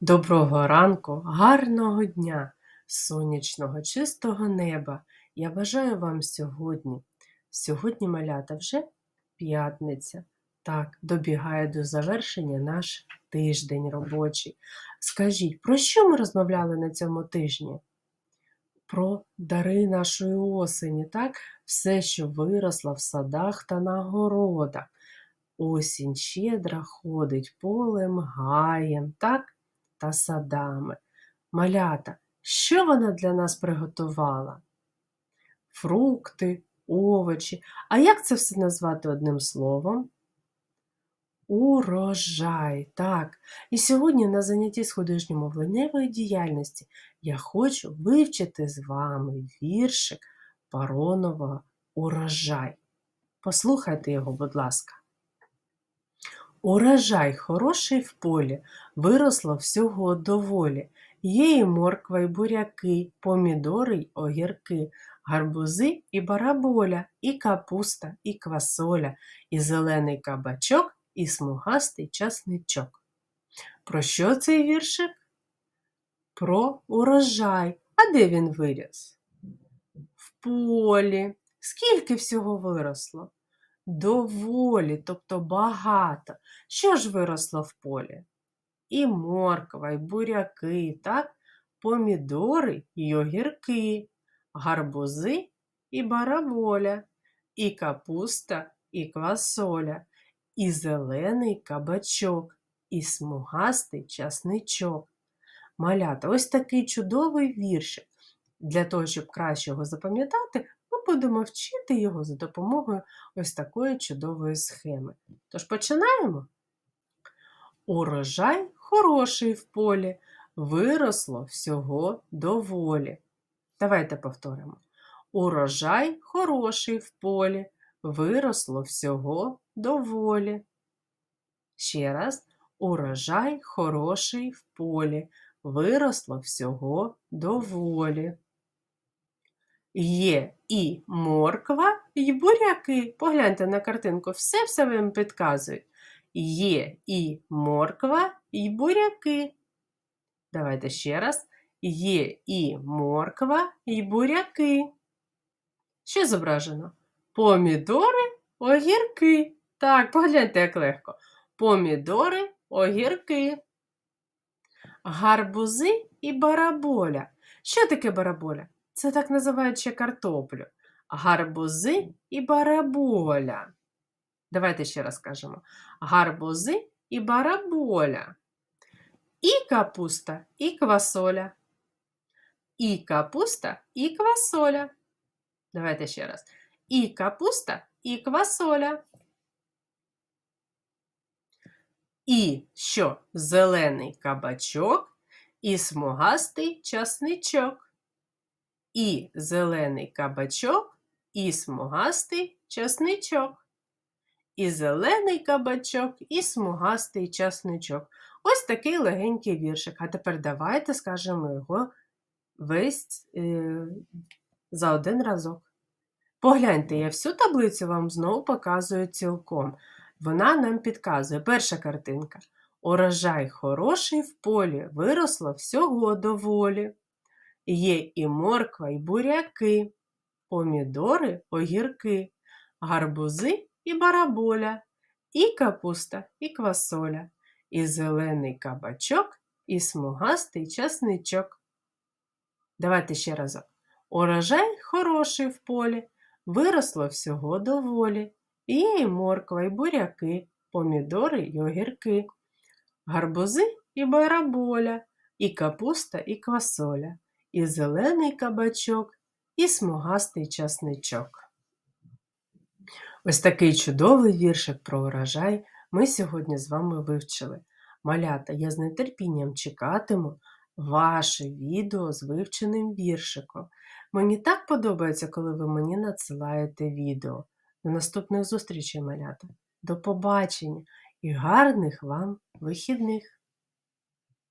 Доброго ранку, гарного дня, сонячного, чистого неба. Я бажаю вам сьогодні. Сьогодні малята вже п'ятниця. Так, добігає до завершення наш тиждень робочий. Скажіть, про що ми розмовляли на цьому тижні? Про дари нашої осені, так? Все, що виросло в садах та на городах. Осінь щедра ходить полем, гаєм, так? Та садами. Малята, що вона для нас приготувала? Фрукти, овочі. А як це все назвати одним словом? Урожай, так. І сьогодні на занятті з художньо-мовленнєвої діяльності я хочу вивчити з вами віршик Паронова Урожай. Послухайте його, будь ласка. Урожай хороший в полі, виросло всього доволі. Є і морква, і буряки, помідори й огірки, гарбузи і бараболя, і капуста, і квасоля, і зелений кабачок, і смугастий часничок. Про що цей віршик? Про урожай. А де він виріс? В полі. Скільки всього виросло? Доволі, тобто багато. Що ж виросло в полі? І морква, і буряки, так? помідори і огірки, гарбузи і бараболя, і капуста, і квасоля, і зелений кабачок, і смугастий часничок. Малята, ось такий чудовий віршик. Для того, щоб краще його запам'ятати, будемо вчити його за допомогою ось такої чудової схеми. Тож починаємо. Урожай хороший в полі, виросло всього доволі. Давайте повторимо. Урожай хороший в полі, виросло всього доволі. Ще раз, урожай хороший в полі, виросло всього доволі. Є і морква, і буряки. Погляньте на картинку, все все вам підказують. Є і морква, і буряки. Давайте ще раз. Є і морква, і буряки. Що зображено? Помідори, огірки. Так, погляньте, як легко. Помідори, огірки. Гарбузи і бараболя. Що таке бараболя? Це так називають ще картоплю. Гарбузи і бараболя. Давайте ще раз кажемо. Гарбузи і бараболя. І капуста, і квасоля. І капуста, і квасоля. Давайте ще раз. І капуста, і квасоля. І що? Зелений кабачок і смугастий часничок. І зелений кабачок і смугастий часничок. І зелений кабачок, і смугастий часничок. Ось такий легенький віршик. А тепер давайте скажемо його весь е, за один разок. Погляньте, я всю таблицю вам знову показую цілком. Вона нам підказує перша картинка. Урожай хороший в полі, виросло всього доволі. Є і морква, і буряки, помідори, огірки, гарбузи і бараболя, і капуста, і квасоля, і зелений кабачок, і смугастий часничок. Давайте ще разок. Урожай хороший в полі, виросло всього доволі. Є і морква, і буряки, помідори й огірки, гарбузи і бараболя, і капуста, і квасоля, і зелений кабачок, і смугастий часничок. Ось такий чудовий віршик про урожай ми сьогодні з вами вивчили. Малята, я з нетерпінням чекатиму ваше відео з вивченим віршиком. Мені так подобається, коли ви мені надсилаєте відео. До наступних зустрічей, малята. До побачення і гарних вам вихідних!